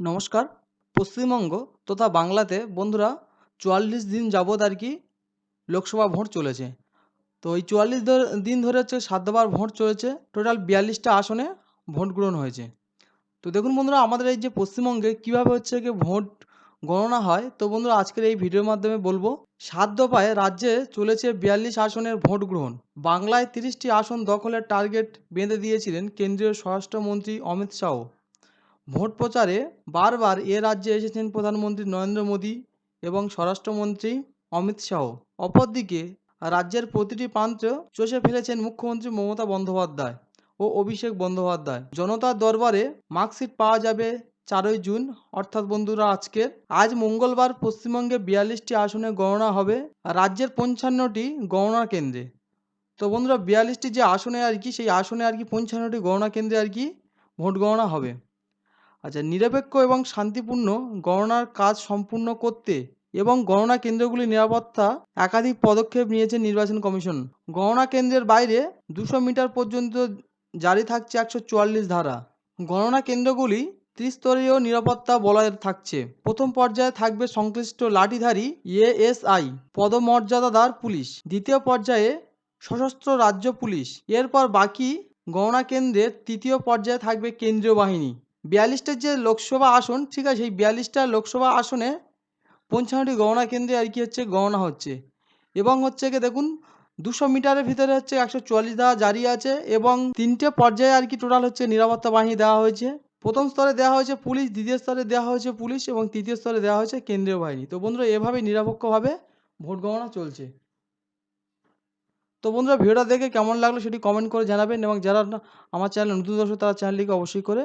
নমস্কার। পশ্চিমবঙ্গ তথা বাংলাতে বন্ধুরা চুয়াল্লিশ দিন যাবৎ আর কি লোকসভা ভোট চলেছে। তো এই চুয়াল্লিশ দিন ধরে হচ্ছে সাত দফার ভোট চলেছে। টোটাল বিয়াল্লিশটা আসনে ভোট গ্রহণ হয়েছে। তো দেখুন বন্ধুরা, আমাদের এই যে পশ্চিমবঙ্গে কীভাবে হচ্ছে কি ভোট গণনা হয়, তো বন্ধুরা আজকের এই ভিডিওর মাধ্যমে বলব, সাত দফায় রাজ্যে চলেছে বিয়াল্লিশ আসনের ভোট গ্রহণ। বাংলায় তিরিশটি আসন দখলের টার্গেট বেঁধে দিয়েছিলেন কেন্দ্রীয় স্বরাষ্ট্রমন্ত্রী অমিত শাহ। ভোট প্রচারে বারবার এ রাজ্যে এসেছেন প্রধানমন্ত্রী নরেন্দ্র মোদী এবং স্বরাষ্ট্রমন্ত্রী অমিত শাহ। অপরদিকে রাজ্যের প্রতিটি প্রান্তে চষে ফেলেছেন মুখ্যমন্ত্রী মমতা বন্দ্যোপাধ্যায় ও অভিষেক বন্দ্যোপাধ্যায়। জনতার দরবারে মার্কশিট পাওয়া যাবে চারই জুন। অর্থাৎ বন্ধুরা আজকের আজ মঙ্গলবার পশ্চিমবঙ্গে বিয়াল্লিশটি আসনে গণনা হবে রাজ্যের পঞ্চান্নটি গণনা কেন্দ্রে। তো বন্ধুরা, বিয়াল্লিশটি যে আসনে আর কি, সেই আসনে আর কি পঞ্চান্নটি গণনা কেন্দ্রে আর কি ভোট গণনা হবে। আচ্ছা নিরপেক্ষ এবং শান্তিপূর্ণ গণনার কাজ সম্পূর্ণ করতে এবং গণনা কেন্দ্রগুলির নিরাপত্তা একাধিক পদক্ষেপ নিয়েছে নির্বাচন কমিশন। গণনা কেন্দ্রের বাইরে দুশো মিটার পর্যন্ত জারি থাকছে একশো চুয়াল্লিশ ধারা। গণনা কেন্দ্রগুলি ত্রিস্তরীয় নিরাপত্তা বলয় থাকছে। প্রথম পর্যায়ে থাকবে সংশ্লিষ্ট লাঠিধারী এএসআই, পদমর্যাদাদার পুলিশ। দ্বিতীয় পর্যায়ে সশস্ত্র রাজ্য পুলিশ। এরপর বাকি গণনা কেন্দ্রের তৃতীয় পর্যায়ে থাকবে কেন্দ্রীয় বাহিনী। বিয়াল্লিশটা যে লোকসভা আসন, ঠিক আছে সেই বিয়াল্লিশটা লোকসভা আসনে পঞ্চান্নটি গণনা কেন্দ্রে আর কি হচ্ছে গণনা হচ্ছে। এবং হচ্ছে কি দেখুন, দুশো মিটারের ভিতরে হচ্ছে একশো চুয়াল্লিশ ধারা জারি আছে এবং তিনটে পর্যায়ে আর কি টোটাল হচ্ছে নিরাপত্তা বাহিনী দেওয়া হয়েছে। প্রথম স্তরে দেওয়া হয়েছে পুলিশ, দ্বিতীয় স্তরে দেওয়া হয়েছে পুলিশ এবং তৃতীয় স্তরে দেওয়া হয়েছে কেন্দ্রীয় বাহিনী। তো বন্ধুরা, এভাবেই নিরপেক্ষভাবে ভোট গণনা চলছে। তো বন্ধুরা, ভিডিওটা দেখে কেমন লাগল সেটি কমেন্ট করে জানাবেন এবং যারা আমার চ্যানেল নতুন দর্শক, তারা চ্যানেলটিকে অবশ্যই করে